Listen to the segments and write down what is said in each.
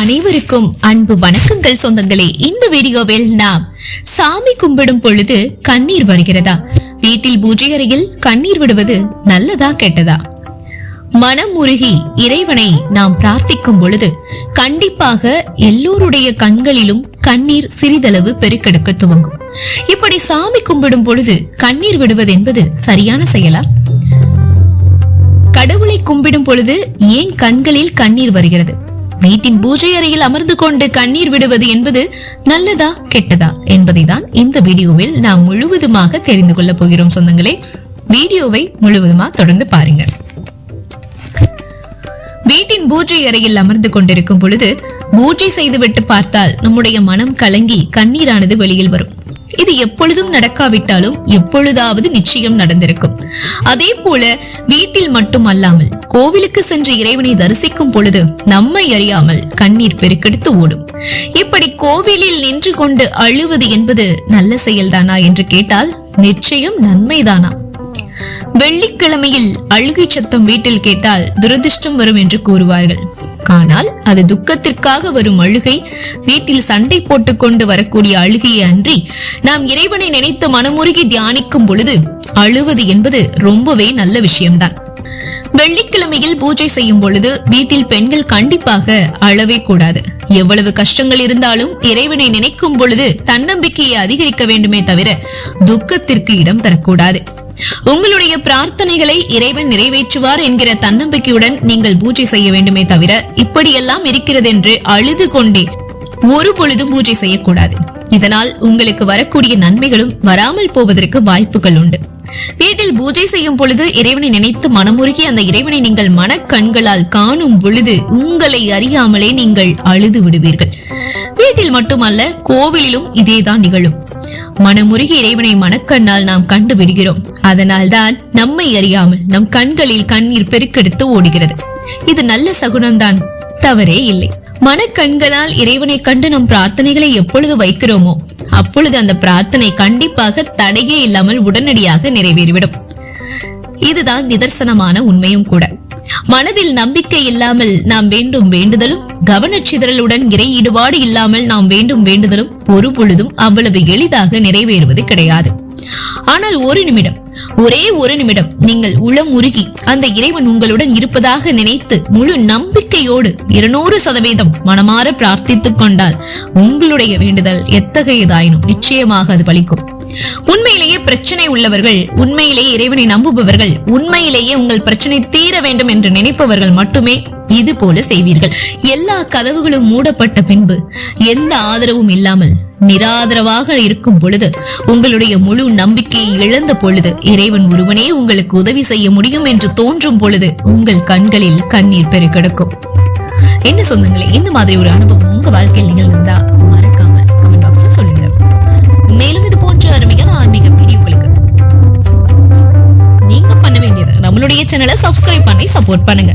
அனைவருக்கும் அன்பு வணக்கங்கள் சொந்தங்களே. இந்த வீடியோவில் நாம் சாமி கும்பிடும் பொழுது கண்ணீர் வருகிறதா? வீட்டில் பூஜை அறையில் கண்ணீர் விடுவது நல்லதா கெட்டதா? மனம் உருகி இறைவனை நாம் பிரார்த்திக்கும் பொழுது கண்டிப்பாக எல்லோருடைய கண்களிலும் கண்ணீர் சிறிதளவு பெருக்கெடுக்க துவங்கும். இப்படி சாமி கும்பிடும் பொழுது கண்ணீர் விடுவது என்பது சரியான செயலா? கடவுளை கும்பிடும் பொழுது ஏன் கண்களில் கண்ணீர் வருகிறது? வீட்டின் பூஜை அறையில் அமர்ந்து கொண்டு கண்ணீர் விடுவது என்பது நல்லதா கெட்டதா என்பதை தான் இந்த வீடியோவில் நாம் முழுவதுமாக தெரிந்து கொள்ள போகிறோம் சொந்தங்களே. வீடியோவை முழுவதுமா தொடர்ந்து பாருங்க வீட்டின் பூஜை அறையில் அமர்ந்து கொண்டிருக்கும் பொழுது பூஜை செய்துவிட்டு பார்த்தால் நம்முடைய மனம் கலங்கி கண்ணீரானது வெளியில் வரும். இது எப்பொழுதும் நடக்காவிட்டாலும் எப்பொழுதாவது நிச்சயம் நடந்திருக்கும். அதே போல வீட்டில் மட்டும் அல்லாமல் கோவிலுக்கு சென்று இறைவனை தரிசிக்கும் பொழுது நம்மை அறியாமல் கண்ணீர் பெருக்கெடுத்து ஓடும். இப்படி கோவிலில் நின்று கொண்டு அழுவது என்பது நல்ல செயல்தானா என்று கேட்டால் நிச்சயம் நன்மைதானா? வெள்ளிக்கிழமையில் அழுகை சத்தம் வீட்டில் கேட்டால் துரதிர்ஷ்டம் வரும் என்று கூறுவார்கள். ஆனால் அது துக்கத்திற்காக வரும் அழுகை வீட்டில் சண்டை போட்டுக் கொண்டு வரக்கூடிய அழுகையை அன்றி நாம் இறைவனை நினைத்து மனமுருகி தியானிக்கும் பொழுது அழுவது என்பது ரொம்பவே நல்ல விஷயம்தான். வெள்ளிக்கிழமையில் பூஜை செய்யும் பொழுது வீட்டில் பெண்கள் கண்டிப்பாக அழவே கூடாது. எவ்வளவு கஷ்டங்கள் இருந்தாலும் இறைவனை நினைக்கும் பொழுது தன்னம்பிக்கையை அதிகரிக்க வேண்டுமே தவிர துக்கத்திற்கு இடம் தரக்கூடாது. உங்களுடைய பிரார்த்தனைகளை இறைவன் நிறைவேற்றுவார் என்கிற தன்னம்பிக்கையுடன் நீங்கள் பூஜை செய்ய வேண்டுமே தவிர இப்படியெல்லாம் இருக்கிறதென்று அழுது கொண்டே ஒரு பொழுதும் பூஜை செய்யக்கூடாது. இதனால் உங்களுக்கு வரக்கூடிய நன்மைகளும் வராமல் போவதற்கு வாய்ப்புகள் உண்டு. வீட்டில் பூஜை செய்யும் பொழுது இறைவனை நினைத்து மனமுருகி அந்த இறைவனை நீங்கள் மனக்கண்களால் காணும் பொழுது உங்களை அறியாமலே நீங்கள் அழுது விடுவீர்கள். வீட்டில் மட்டுமல்ல கோவிலிலும் இதேதான் நிகழும். மனமுருகி இறைவனை மனக்கண்ணால் நாம் கண்டு விடுகிறோம். அதனால்தான் நம்மை அறியாமல் நம் கண்களில் கண்ணீர் பெருக்கெடுத்து ஓடுகிறது. இது நல்ல சகுனம்தான் தவறே இல்லை. மனக்கண்களால் இறைவனை கண்டு நம் பிரார்த்தனைகளை எப்பொழுது வைக்கிறோமோ அப்பொழுது அந்த பிரார்த்தனை கண்டிப்பாக தடையே இல்லாமல் உடனடியாக நிறைவேறிவிடும். இதுதான் நிதர்சனமான உண்மையும் கூட. மனதில் நம்பிக்கை இல்லாமல் நாம் வேண்டும் வேண்டுதலும் கவனச்சிதறலுடன் இறை ஈடுபாடு இல்லாமல் நாம் வேண்டும் வேண்டுதலும் ஒரு பொழுதும் அவ்வளவு எளிதாக நிறைவேறுவது கிடையாது. ஆனால் ஒரு நிமிடம் ஒரே ஒரு நிமிடம். நீங்கள் உளம் உருகி அந்த இறைவன் உங்களுடன் இருப்பதாக நினைத்து முழு நம்பிக்கையோடு இருநூறு சதவீதம் மனமாற பிரார்த்தித்துக் கொண்டால் உங்களுடைய வேண்டுதல் எத்தகையதாயினும் நிச்சயமாக அது பலிக்கும். உண்மையிலேயே பிரச்சனை உள்ளவர்கள் உண்மையிலேயே இறைவனை நம்புபவர்கள் உண்மையிலேயே உங்கள் பிரச்சனை தீர வேண்டும் என்று நினைப்பவர்கள் மட்டுமே இது போல செய்வீர்கள். எல்லா கதவுகளும் மூடப்பட்ட பின்பு எந்த ஆதரவும் இல்லாமல் நிராதரவாக இருக்கும் பொழுது உங்களுடைய முழு நம்பிக்கையை இழந்த பொழுது இறைவன் ஒருவனே உங்களுக்கு உதவி செய்ய முடியும் என்று தோன்றும் பொழுது உங்கள் கண்களில் கண்ணீர் பெருக்கெடுக்கும் என்ன சொந்தங்களே இந்த மாதிரி ஒரு அனுபவம் உங்க வாழ்க்கையில் நிகழ்ந்திருந்தா மறக்காம கமெண்ட் பாக்ஸ்ல சொல்லுங்க. மேலும் இது போன்ற அருமையான சேனலை சப்ஸ்கிரைப் பண்ணி சப்போர்ட் பண்ணுங்க.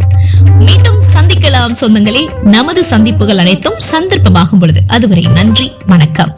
மீண்டும் சந்திக்கலாம் சொந்தங்களே. நமது சந்திப்புகள் அனைத்தும் சந்தர்ப்பமாகும் பொழுது. அதுவரை நன்றி வணக்கம்.